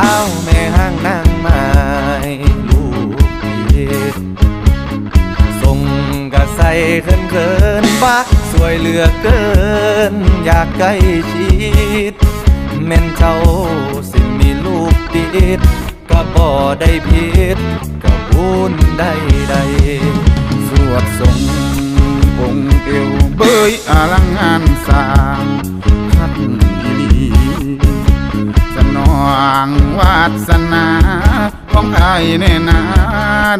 สาวแม่ห้างนางไม้ลูกเดีส่งกระใสเขินเขินๆบักสวยเหลือเกิน อยากใกล้ชิดแม่นเจ้าสิมีลูกติดก็บ่ได้ผิดก็บุญได้ใดสวดทรงองค์เอวเบยอลังงาน สนาของอายแน่นา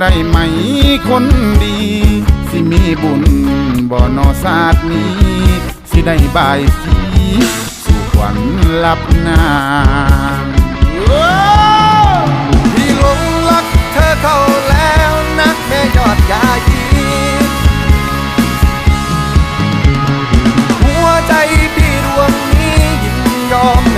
ได้ไหมคนดี สิมีบุญบ่อนอศาสตร์นี้ สิได้บายสีสู่ขวัญลับนางพี่หลงรักเธอเข้าแล้วนะแม่ยอดยายีหัวใจพี่ดวงนี้ยินยอม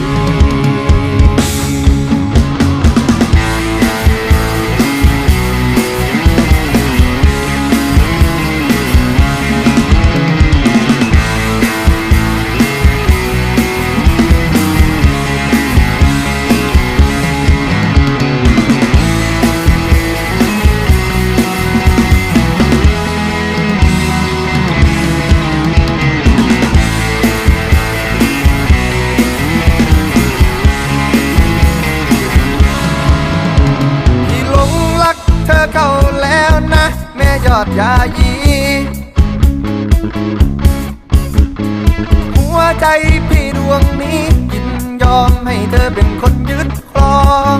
ยอดยายีหัวใจพี่ดวงนี้ยินยอมให้เธอเป็นคนยึดครอง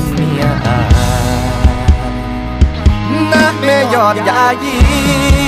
น ย